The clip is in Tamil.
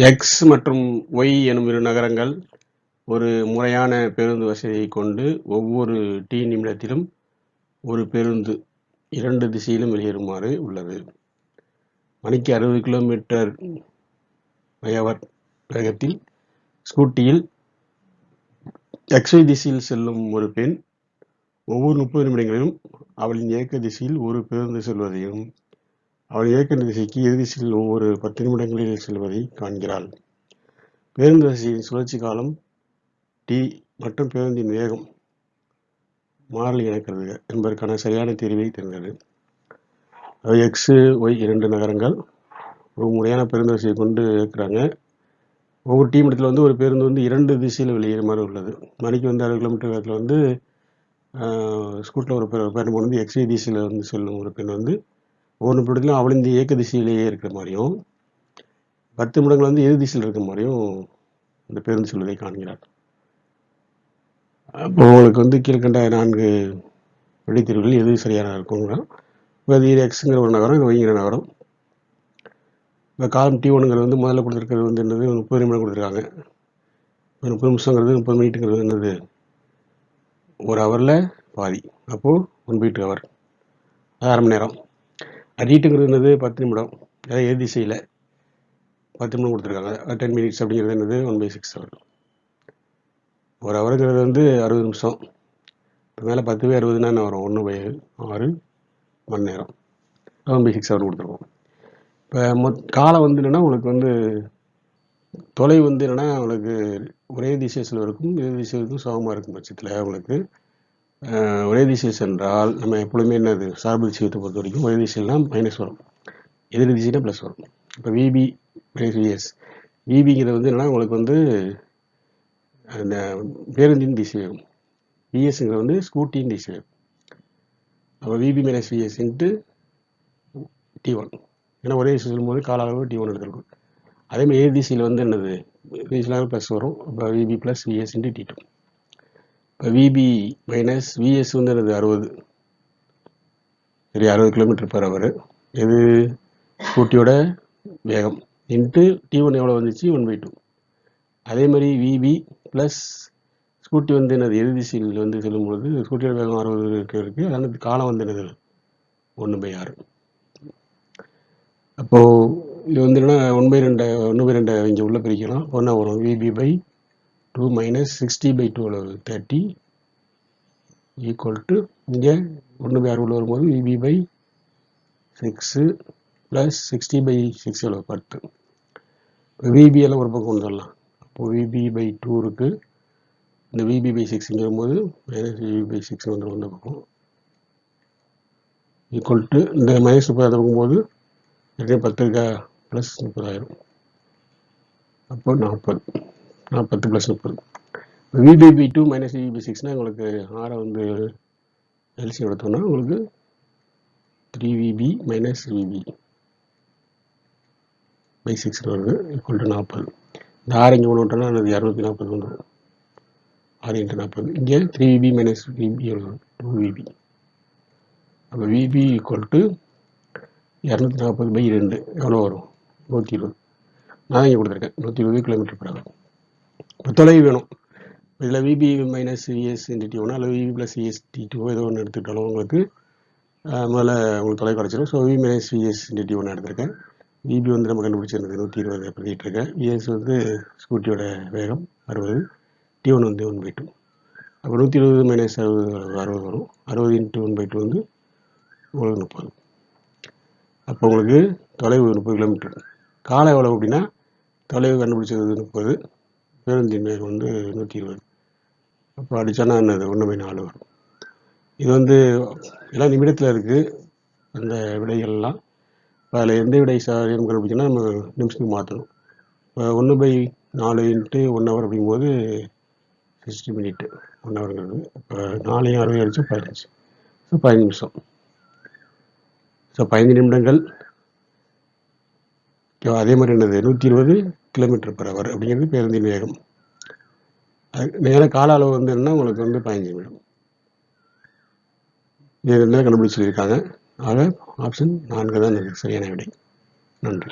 எக்ஸ் மற்றும் ஒய் எனும் இரு நகரங்கள் ஒரு முறையான பேருந்து வசதியைக் கொண்டு ஒவ்வொரு டி நிமிடத்திலும் ஒரு பேருந்து இரண்டு திசையிலும் வெளியேறுமாறு உள்ளது. மணிக்கு அறுபது கிலோமீட்டர் மையவர் வேகத்தில் ஸ்கூட்டியில் எக்ஸ்-ஒய் திசையில் செல்லும் ஒரு பெண் ஒவ்வொரு முப்பது நிமிடங்களிலும் அவளின் இயக்க திசையில் ஒரு பேருந்து செல்வதையும் அவள் இயக்க திசைக்கு எதிர்திசையில் ஒவ்வொரு பத்து நிமிடங்களில் செல்வதை காண்கிறாள். பேருந்து வசதியின் சுழற்சி காலம் டி மற்றும் பேருந்தின் வேகம் மாறல் இணைக்கிறது என்பதற்கான சரியான தீர்வை தெரிந்தது எக்ஸு எக்ஸ், ஒய் இரண்டு நகரங்கள் ஒரு முறையான பேருந்து வசதியை கொண்டு இருக்கிறாங்க ஒவ்வொரு டீம் இடத்துல வந்து ஒரு பேருந்து வந்து இரண்டு திசையில் வெளியேறுமாறு உள்ளது. மணிக்கு வந்து அறுபது கிலோமீட்டர் வேகத்தில் வந்து ஸ்கூட்டில் ஒரு பேருந்து வந்து எக்ஸ்ஐ திசையில் வந்து செல்லும் ஒரு பெண் வந்து ஒவ்வொரு நிமிடத்திலும் அவளிந்து இயக்க திசையிலேயே இருக்கிற மாதிரியும் பத்து மடங்கள் வந்து எதிர் திசையில் இருக்கிற மாதிரியும் அந்த பேருந்து சொல்வதை காண்கிறார். அப்போ உங்களுக்கு வந்து கீழ்கண்ட நான்கு விடைத்தீர்வுகள் எது சரியாக இருக்குங்களா இப்போ இது எக்ஸுங்கிற ஒரு நகரம் இது நகரம். இப்போ காலம் டி ஒன்றுங்கிறது வந்து முதல்ல கொடுத்துருக்கிறது வந்து என்னது? முப்பது நிமிடம் கொடுத்துருக்காங்க. முப்பது நிமிஷங்கிறது முப்பது மினிட்டுங்கிறது என்னது? ஒரு ஹவரில் பாதி. அப்போது ஒன் பீட்டு ஹவர் அரை மணி நேரம். அடிட்டுங்கிறது என்னது? பத்து நிமிடம். அதாவது ஏதி திசையில் பத்து நிமிடம் கொடுத்துருக்காங்க. டென் மினிட்ஸ் அப்படிங்கிறது என்னது? ஒன் பை சிக்ஸ் ஹவர் ஒரு ஹவருங்கிறது வந்து அறுபது நிமிஷம். இப்போ மேலே பத்து பை அறுபதுனா என்ன வரும்? ஒன்று பை ஆறு மணி நேரம். ஒன் பை சிக்ஸ் ஹவர் கொடுத்துருக்கோம். இப்போ மொத் காலம் வந்து என்னென்னா உங்களுக்கு வந்து தொலை வந்து என்னென்னா உங்களுக்கு ஒரே திசை இருக்கும் எதிர் திசைக்கும் சமமாக இருக்கும் பட்சத்தில் உங்களுக்கு ஒரே திசை சென்றால் நம்ம எப்பொழுதுமே என்னது? சார்பு திசையத்தை பொறுத்த வரைக்கும் ஒரே திசையில்னா மைனஸ் வரும். எதிர் திசைனா ப்ளஸ் வரும். இப்போ விபி மைனஸ் விஎஸ் விபிங்கிறது வந்து என்னென்னா உங்களுக்கு வந்து அந்த பேருந்தின் திசை வேகம். விஎஸ்ங்கிறது வந்து ஸ்கூட்டியின் திசை வேகம். அப்போ VB minus VS into T one ஏன்னா ஒரே திசை சொல்லும்போது கால அளவு டி ஒன் எடுத்துருக்கும் அதேமாதிரி ஏ திசையில் வந்து என்னது? திசையில் ப்ளஸ் வரும். அப்போ VB plus VS into T two இப்போ விபி மைனஸ் விஎஸ் வந்து எனது அறுபது. சரி அறுபது கிலோமீட்டர் பர் அவர் இது ஸ்கூட்டியோட வேகம். இன்ட்டு டி ஒன் எவ்வளோ வந்துச்சு? ஒன் பை டூ அதே மாதிரி விபி ப்ளஸ் ஸ்கூட்டி வந்து என்னது? எதிர்திசையில் வந்து செல்லும் பொழுது ஸ்கூட்டியோட வேகம் அறுபது இருக்கு இருக்குது அதனால் காலம் வந்து என்னது? ஒன்று பை ஆறு அப்போது இது வந்து என்னென்னா ஒன் பை ரெண்டு ஒன்று பை ரெண்டை இங்கே உள்ளே பிரிக்கலாம். ஒன்றா வரும். VB by two minus sixty by two அளவு தேர்ட்டி ஈக்குவல் டு இங்கே ஒன்று பை அறுபது வரும்போது VB by six plus sixty by six எவ்வளோ பத்து. இப்போ விபி எல்லாம் ஒரு பக்கம் வந்துடலாம். அப்போது விபி பை டூ இருக்குது இந்த விபி பை சிக்ஸுங்கிற போது மைனஸ் விபி பை சிக்ஸ் வந்துடும் இந்த பக்கம். ஈக்குவல் டு இந்த மைனஸ் முப்பது போகும்போது ஏற்கனவே பத்து இருக்கா? ப்ளஸ் முப்பதாயிரம். அப்போ நாற்பது. நாற்பத்து ப்ளஸ் முப்பது விபிபி டூ மைனஸ் விபிபி சிக்ஸ்னால் உங்களுக்கு ஆரை வந்து எல்சி எடுத்தோம்னா உங்களுக்கு three VB minus VB by six வருது ஈக்குவல் டு நாற்பது. இந்த ஆறு இங்கே ஒன்று விட்டோம்னா அது இரநூத்தி நாற்பது வந்துடும் ஆறு இன்ட்டு நாற்பது. இங்கே த்ரீ விபி மைனஸ் விபி எவ்வளோ டூ விபி அப்போ விபி ஈக்குவல் டு இரநூத்தி நாற்பது பை ரெண்டு எவ்வளோ வரும்? நூற்றி இருபது. நான் இங்கே கொடுத்துருக்கேன். நூற்றி இருபது கிலோமீட்டர் பிறகு தொலைவு வேணும். இதில் விபி மைனஸ் விஎஸ் டி ஒன்று அல்லது VB plus VS T two ஏதோ ஒன்று எடுத்துக்கிட்டாலும் உங்களுக்கு முதல்ல உங்களுக்கு தொலை குறைச்சிடும் so VB minus VS T ஒன்று எடுத்திருக்கேன். விபி வந்து நம்ம கண்டுபிடிச்சிருந்தது நூற்றி இருபது பிரதிட்டு இருக்கேன். விஎஸ் வந்து ஸ்கூட்டியோட வேகம் அறுபது. டி ஒன் வந்து ஒன் பை டூ அப்போ நூற்றி இருபது மைனஸ் அறுபது அறுபது வரும். அறுபது இன்ட்டு ஒன் பை டூ வந்து உங்களுக்கு முப்பது. அப்போ உங்களுக்கு தொலைவு முப்பது கிலோமீட்டர் காலம் எவ்வளோ அப்படின்னா தொலைவு கண்டுபிடிச்சது முப்பது. பேருந்தின் வேகம் வந்து நூற்றி இருபது. அப்போ அடித்தானா என்னது? ஒன்று பை நாலு வரும். இது வந்து எல்லாம் நிமிடத்தில் இருக்குது அந்த விடைகள்லாம். இப்போ அதில் எந்த விடை சாரியம் கண்டுபிடிச்சோன்னா நம்ம நிமிஷத்துக்கு மாற்றணும். இப்போ ஒன்று பை நாலு இன்ட்டு ஒன் ஹவர் அப்படிங்கும்போது சிக்ஸ்டி மினிட்டு ஒன் ஹவருங்கிறது இப்போ நாலையும் அறுபது அடிச்சு பதினஞ்சு. ஸோ பதினஞ்சு நிமிஷம். ஸோ பதினஞ்சு நிமிடங்கள். அதே மாதிரி என்னது நூற்றி இருபது கிலோமீட்டர் பர் அவர் அப்படிங்கிறது பேருந்தின் வேகம் அது நேர கால அளவு வந்து என்ன உங்களுக்கு வந்து பதினஞ்சு நிமிடம். இது என்ன கண்டுபிடிச்சு சொல்லியிருக்காங்க. ஆக ஆப்ஷன் நான்கு தான் சரியான விடை. நன்றி.